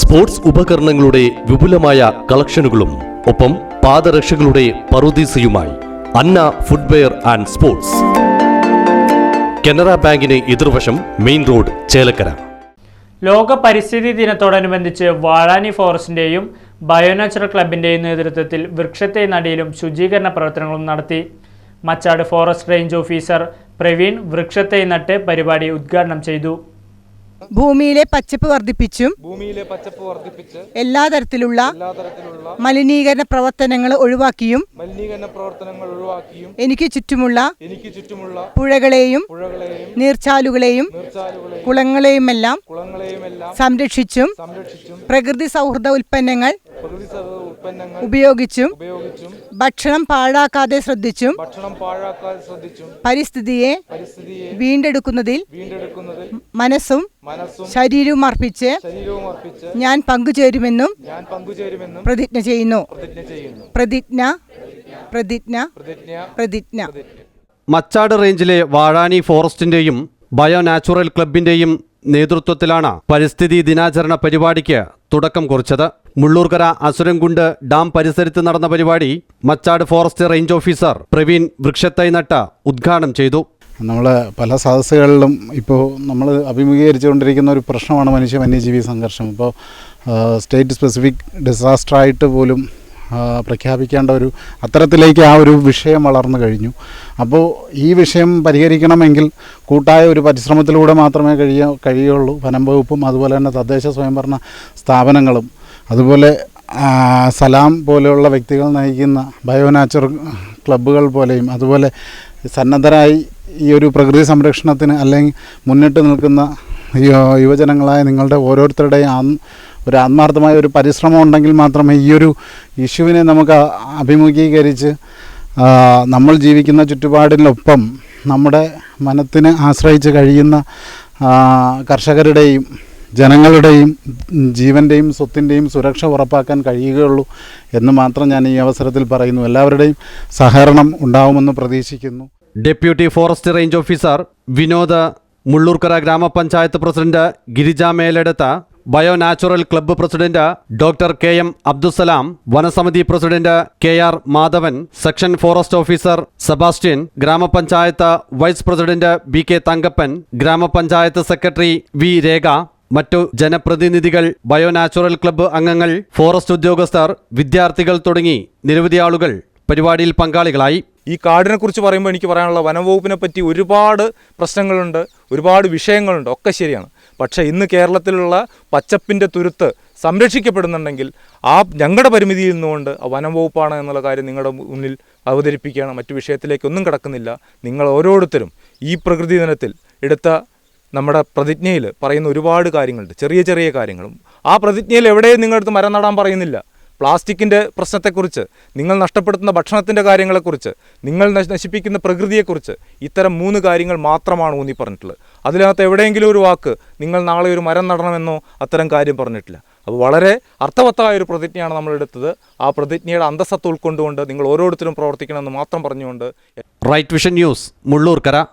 Sports ഉപകരണങ്ങളുടെ വിപുലമായ കളക്ഷനുകളും ഒപ്പം പാദരക്ഷകളുടെ പറുദീസയുമായി Anna footwear and sports. Canara ബാങ്കിന് എതിർവശം മെയിൻ റോഡ് ചേലക്കര. ലോക പരിസ്ഥിതി ദിനത്തോടനുബന്ധിച്ച് വാഴാനി ഫോറസ്റ്റിന്റെയും ബയോനാച്ചുറൽ ക്ലബിന്റെയും നേതൃത്വത്തിൽ വൃക്ഷത്തെ നടിയിലും ശുചീകരണ പ്രവർത്തനങ്ങളും നടത്തി. Machad forest range officer Praveen വൃക്ഷത്തെ നട്ട് പരിപാടി ഉദ്ഘാടനം ചെയ്തു. ഭൂമിയിലെ പച്ചപ്പ് വർദ്ധിപ്പിച്ചും ഭൂമിയിലെ പച്ചപ്പ് വർദ്ധിപ്പിച്ച് എല്ലാ തരത്തിലുള്ള എല്ലാ തരത്തിലുള്ള മലിനീകരണ പ്രവർത്തനങ്ങൾ ഒഴിവാക്കിയും മലിനീകരണ പ്രവർത്തനങ്ങൾ ഒഴിവാക്കിയും എനിക്ക് ചുറ്റുമുള്ള എനിക്ക് ചുറ്റുമുള്ള പുഴകളെയും പുഴകളെയും നീർച്ചാലുകളെയും നീർച്ചാലുകളെയും കുളങ്ങളെയുമെല്ലാം കുളങ്ങളെയും എല്ലാം സംരക്ഷിച്ചും സംരക്ഷിച്ചും പ്രകൃതി സൗഹൃദ ഉൽപ്പന്നങ്ങൾ ഉപയോഗിച്ചും ഉപയോഗിച്ചും ഭക്ഷണം പാഴാക്കാതെ ശ്രദ്ധിച്ചും ഭക്ഷണം പാഴാക്കാതെ ശ്രദ്ധിച്ചും പരിസ്ഥിതിയെ വീണ്ടെടുക്കുന്നതിൽ മനസ്സും ശരീരവും അർപ്പിച്ച് ഞാൻ പങ്കുചേരുമെന്നും പ്രതിജ്ഞ ചെയ്യുന്നു. പ്രതിജ്ഞ പ്രതിജ്ഞ പ്രതിജ്ഞ പ്രതിജ്ഞ പ്രതിജ്ഞ. മച്ചാട് റേഞ്ചിലെ വാഴാനി ഫോറസ്റ്റിന്റെയും ബയോ നാച്ചുറൽ ക്ലബിന്റെയും നേതൃത്വത്തിലാണ് പരിസ്ഥിതി ദിനാചരണ പരിപാടിക്ക് തുടക്കം കുറിച്ചത്. മുള്ളൂർക്കര അസുരംകുണ്ട് ഡാം പരിസരത്ത് നടന്ന പരിപാടി Machad forest range officer Praveen വൃക്ഷത്തൈ നട്ട ഉദ്ഘാടനം ചെയ്തു. നമ്മൾ പല സദസ്സുകളിലും ഇപ്പോൾ നമ്മൾ അഭിമുഖീകരിച്ചുകൊണ്ടിരിക്കുന്ന ഒരു പ്രശ്നമാണ് മനുഷ്യ വന്യജീവി സംഘർഷം. ഇപ്പോൾ സ്റ്റേറ്റ് സ്പെസിഫിക് ഡിസാസ്റ്ററായിട്ട് പോലും പ്രഖ്യാപിക്കേണ്ട ഒരു അത്തരത്തിലേക്ക് ആ ഒരു വിഷയം വളർന്നു കഴിഞ്ഞു. അപ്പോൾ ഈ വിഷയം പരിഹരിക്കണമെങ്കിൽ കൂട്ടായ ഒരു പരിശ്രമത്തിലൂടെ മാത്രമേ കഴിയ കഴിയുള്ളൂ. വനം വകുപ്പും അതുപോലെ തന്നെ തദ്ദേശ സ്വയംഭരണ സ്ഥാപനങ്ങളും അതുപോലെ സലാം പോലെയുള്ള വ്യക്തികൾ നയിക്കുന്ന ബയോനാച്ചർ ക്ലബ്ബുകൾ പോലെയും അതുപോലെ സന്നദ്ധരായി ഈ ഒരു പ്രകൃതി സംരക്ഷണത്തിന് അല്ലെങ്കിൽ മുന്നിട്ട് നിൽക്കുന്ന യുവ- യുവജനങ്ങളായ നിങ്ങളുടെ ഓരോരുത്തരുടെയും ഒരു ആത്മാർത്ഥമായ ഒരു പരിശ്രമം ഉണ്ടെങ്കിൽ മാത്രമേ ഈ ഒരു ഇഷ്യൂവിനെ നമുക്ക് അഭിമുഖീകരിച്ച് നമ്മൾ ജീവിക്കുന്ന ചുറ്റുപാടിനൊപ്പം നമ്മുടെ മനത്തിന് ആശ്രയിച്ച് കഴിയുന്ന കർഷകരുടെയും ജനങ്ങളുടെയും ജീവന്റെയും സ്വത്തിന്റെയും സുരക്ഷ ഉറപ്പാക്കാൻ കഴിയുകയുള്ളൂ എന്ന് മാത്രം ഞാൻ ഈ അവസരത്തിൽ പറയുന്നു. എല്ലാവരുടെയും സഹകരണം ഉണ്ടാവുമെന്ന് പ്രതീക്ഷിക്കുന്നു. Deputy forest range officer Vinod Mullurkara grama panchayat president Girija Meledath bio natural club president doctor K M Abdussalam വനസമിതി president K R Madhavan section forest officer Sebastian grama panchayat vice president B K Thankappan grama panchayat secretary V രേഖ മറ്റു ജനപ്രതിനിധികൾ ബയോനാച്ചുറൽ club അംഗങ്ങൾ forest ഉദ്യോഗസ്ഥർ വിദ്യാർത്ഥികൾ തുടങ്ങി നിരവധി ആളുകൾ പരിപാടിയിൽ പങ്കാളികളായി. ഈ കാടിനെ കുറിച്ച് പറയുമ്പോൾ എനിക്ക് പറയാനുള്ള വനംവകുപ്പിനെ പറ്റി ഒരുപാട് പ്രശ്നങ്ങളുണ്ട് ഒരുപാട് വിഷയങ്ങളുണ്ട് ഒക്കെ ശരിയാണ്. പക്ഷേ ഇന്ന് കേരളത്തിലുള്ള പച്ചപ്പിന്റെ തുരുത്ത് സംരക്ഷിക്കപ്പെടുന്നുണ്ടെങ്കിൽ ആ ഞങ്ങളുടെ പരിമിതിയിൽ നിന്നുകൊണ്ട് ആ വനംവകുപ്പാണ് എന്നുള്ള കാര്യം നിങ്ങളുടെ മുന്നിൽ അവതരിപ്പിക്കുകയാണ്. മറ്റു വിഷയത്തിലേക്കൊന്നും കിടക്കുന്നില്ല. നിങ്ങൾ ഓരോരുത്തരും ഈ പ്രകൃതി ദിനത്തിൽ എടുത്ത നമ്മുടെ പ്രതിജ്ഞയിൽ പറയുന്ന ഒരുപാട് കാര്യങ്ങളുണ്ട്. ചെറിയ ചെറിയ കാര്യങ്ങളും. ആ പ്രതിജ്ഞയിൽ എവിടെയും നിങ്ങളടുത്ത് മരം നടാൻ പറയുന്നില്ല. പ്ലാസ്റ്റിക്കിന്റെ പ്രശ്നത്തെക്കുറിച്ച് നിങ്ങൾ നഷ്ടപ്പെടുത്തുന്ന ഭക്ഷണത്തിന്റെ കാര്യങ്ങളെക്കുറിച്ച് നിങ്ങൾ നശിപ്പിക്കുന്ന പ്രകൃതിയെക്കുറിച്ച് ഇത്തരം മൂന്ന് കാര്യങ്ങൾ മാത്രമാണ് ഊന്നി പറഞ്ഞിട്ടുള്ളത്. അതിനകത്ത് എവിടെയെങ്കിലും ഒരു വാക്ക് നിങ്ങൾ നാളെ ഒരു മരം നടണമെന്നോ? അത്തരം കാര്യം പറഞ്ഞിട്ടില്ല. അപ്പോൾ വളരെ അർത്ഥവത്തായ ഒരു പ്രതിജ്ഞയാണ് നമ്മളെടുത്തത് ആ പ്രതിജ്ഞയുടെ അന്തസ്സത്ത് ഉൾക്കൊണ്ടുകൊണ്ട് നിങ്ങൾ ഓരോരുത്തരും പ്രവർത്തിക്കണമെന്ന് മാത്രം പറഞ്ഞുകൊണ്ട് റൈറ്റ് വിഷൻ ന്യൂസ് മുള്ളൂർക്കര.